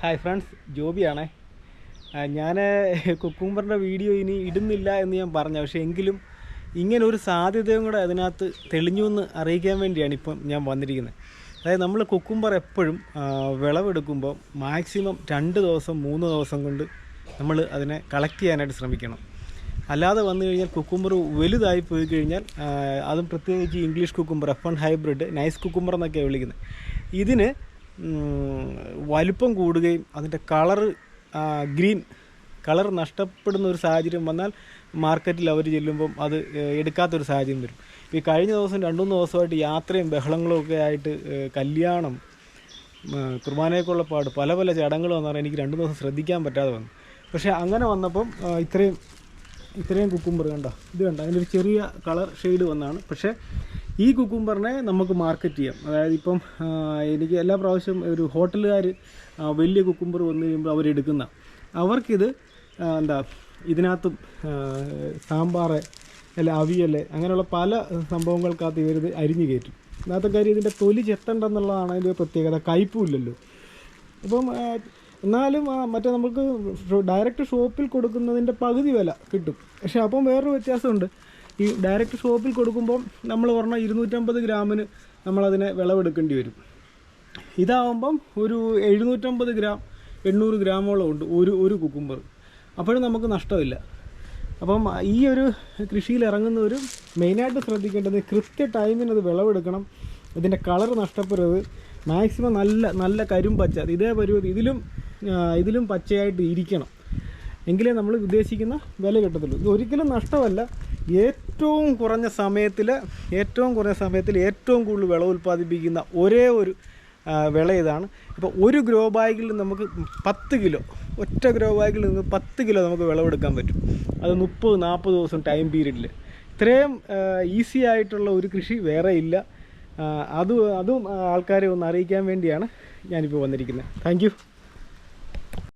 Hi friends ജോബിയാണേ. ഞാൻ കുക്കുംബറിന്റെ video ഇനി ഇടുന്നില്ല എന്ന് ഞാൻ പറഞ്ഞു പക്ഷേ എങ്കിലും ഇങ്ങനെ ഒരു സാധ്യതയും കൂടെ അതിനകത്ത് തെളിഞ്ഞു എന്ന് അറിയിക്കാൻ വേണ്ടിയാണ് ഇപ്പം ഞാൻ വന്നിരിക്കുന്നത്. അതായത് നമ്മൾ കുക്കുംബർ എപ്പോഴും വിളവെടുക്കുമ്പോൾ മാക്സിമം രണ്ട് ദിവസം മൂന്ന് ദിവസം കൊണ്ട് നമ്മൾ അതിനെ കളക്ട് ചെയ്യാനായിട്ട് ശ്രമിക്കണം. അല്ലാതെ വന്നു കഴിഞ്ഞാൽ കുക്കുംബർ വലുതായി പോയി കഴിഞ്ഞാൽ അതും പ്രത്യേകിച്ച് English cucumber F one hybrid nice cucumber എന്നൊക്കെയാണ് വിളിക്കുന്നത്. ഇതിന് വലിപ്പം കൂടുകയും അതിന്റെ കളർ ഗ്രീൻ കളർ നഷ്ടപ്പെടുന്ന ഒരു സാഹചര്യം വന്നാൽ മാർക്കറ്റിൽ അവർ ചെല്ലുമ്പം അത് എടുക്കാത്തൊരു സാഹചര്യം വരും. ഈ കഴിഞ്ഞ ദിവസം രണ്ടു മൂന്ന് ദിവസമായിട്ട് യാത്രയും ബഹളങ്ങളും ഒക്കെ ആയിട്ട് കല്യാണം ഉം, കുർബാനയൊക്കെയുള്ള പാട് പല പല ചടങ്ങുകൾ വന്നാൽ എനിക്ക് രണ്ടു ദിവസം ശ്രദ്ധിക്കാൻ പറ്റാതെ വന്നു പക്ഷേ അങ്ങനെ വന്നപ്പം ഇത്രയും ഇത്രയും കുക്കുംബർ കണ്ടോ? ഇത് കണ്ടോ? അതിന്റെ ഒരു ചെറിയ കളർ ഷെയ്ഡ് വന്നാണ്. പക്ഷേ ഈ കുക്കുംബറിനെ നമുക്ക് മാർക്കറ്റ് ചെയ്യാം. അതായത് ഇപ്പം എനിക്ക് എല്ലാ പ്രാവശ്യം ഒരു ഹോട്ടലുകാർ വലിയ കുക്കുംബർ വന്നു കഴിയുമ്പോൾ അവരെടുക്കുന്ന അവർക്കിത് എന്താ ഇതിനകത്തും സാമ്പാർ അല്ല അവിയൽ അങ്ങനെയുള്ള പല സംഭവങ്ങൾക്കകത്ത് ഇവരിത് അരിഞ്ഞു കയറ്റും. ഒന്നാമത്തെ കാര്യം ഇതിന്റെ തൊലി ചെത്തണ്ടെന്നുള്ളതാണ് അതിന്റെ പ്രത്യേകത. കയ്പും ഇല്ലല്ലോ. അപ്പം എന്നാലും മറ്റേ നമുക്ക് ഡയറക്റ്റ് ഷോപ്പിൽ കൊടുക്കുന്നതിന്റെ പകുതി വില കിട്ടും. പക്ഷേ അപ്പം വേറൊരു വ്യത്യാസമുണ്ട്. ഈ ഡയറക്റ്റ് ഷോപ്പിൽ കൊടുക്കുമ്പം നമ്മൾ പറഞ്ഞാൽ ഇരുന്നൂറ്റമ്പത് ഗ്രാമിന് നമ്മളതിനെ വിളവെടുക്കേണ്ടി വരും. ഇതാവുമ്പം ഒരു എഴുന്നൂറ്റമ്പത് ഗ്രാം എണ്ണൂറ് ഗ്രാമോളം ഉണ്ട് ഒരു ഒരു കുക്കുംബർ. അപ്പോഴും നമുക്ക് നഷ്ടമില്ല. അപ്പം ഈ ഒരു കൃഷിയിൽ ഇറങ്ങുന്നവരും മെയിനായിട്ട് ശ്രദ്ധിക്കേണ്ടത് കൃത്യ ടൈമിന് അത് വിളവെടുക്കണം. ഇതിന്റെ കളർ നഷ്ടപ്പെടരുത്. മാക്സിമം നല്ല നല്ല കരിമ്പച്ച ഇതേ പരുവതി ഇതിലും ഇതിലും പച്ചയായിട്ട് ഇരിക്കണം. എങ്കിലേ നമ്മൾ ഉദ്ദേശിക്കുന്ന വില കിട്ടത്തുള്ളൂ. ഇത് ഒരിക്കലും നഷ്ടമല്ല. ഏറ്റവും കുറഞ്ഞ സമയത്തിൽ ഏറ്റവും കുറഞ്ഞ സമയത്തിൽ ഏറ്റവും കൂടുതൽ വിളവ് ഉൽപ്പാദിപ്പിക്കുന്ന ഒരേ ഒരു വിള ഇതാണ്. ഇപ്പോൾ ഒരു ഗ്രോ ബാഗിൽ നമുക്ക് പത്ത് കിലോ ഒറ്റ ഗ്രോ ബാഗിൽ നിന്ന് പത്ത് കിലോ നമുക്ക് വിളവെടുക്കാൻ പറ്റും. അത് മുപ്പത് നാൽപ്പത് ദിവസം ടൈം പീരീഡിൽ ഇത്രയും ഈസി ആയിട്ടുള്ള ഒരു കൃഷി വേറെ ഇല്ല. അതും അത് ആൾക്കാരെ ഒന്ന് അറിയിക്കാൻ വേണ്ടിയാണ് ഞാനിപ്പോൾ വന്നിരിക്കുന്നത്. താങ്ക്